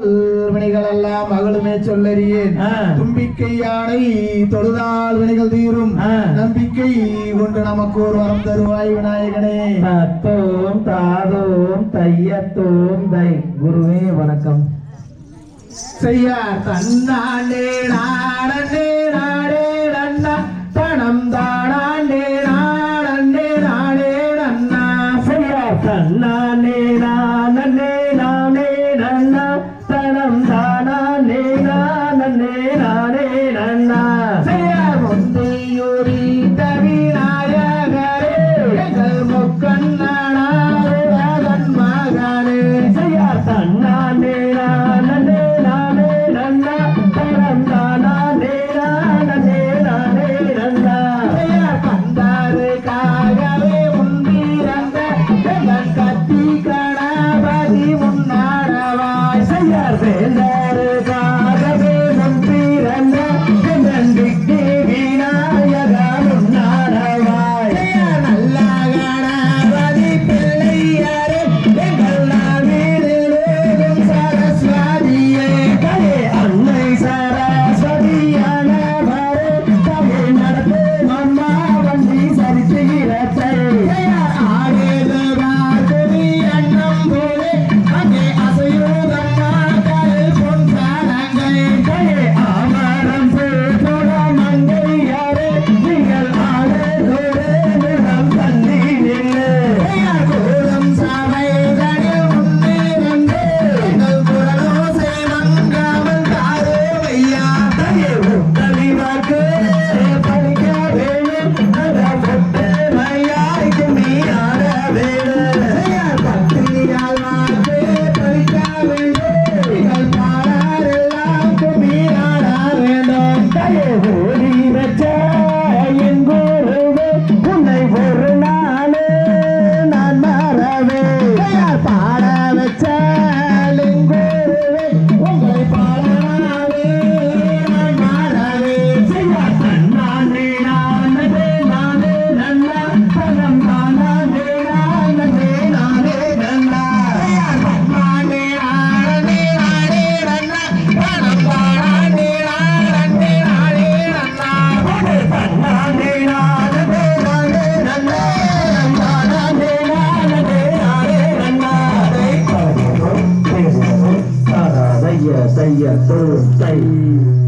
வினைகள் எல்லாம் மகளுமே சொல்லறியேன். தும்பிக்கை யானை தொழுதால் வினைகள் தீரும். நம்பிக்கை கொண்டு நமக்கு ஒரு வரம் தருவாய் விநாயகனே. தத்தோம் தாதோம் தையத்தோம் தை. குருவே வணக்கம். செய்ய தன்னாண்டே நாடண்டே நாடே நன்னா. தனம் தானாண்டே நாடண்டே நாடே நன்னா. சரியா தன்னானே நானே Tay 爷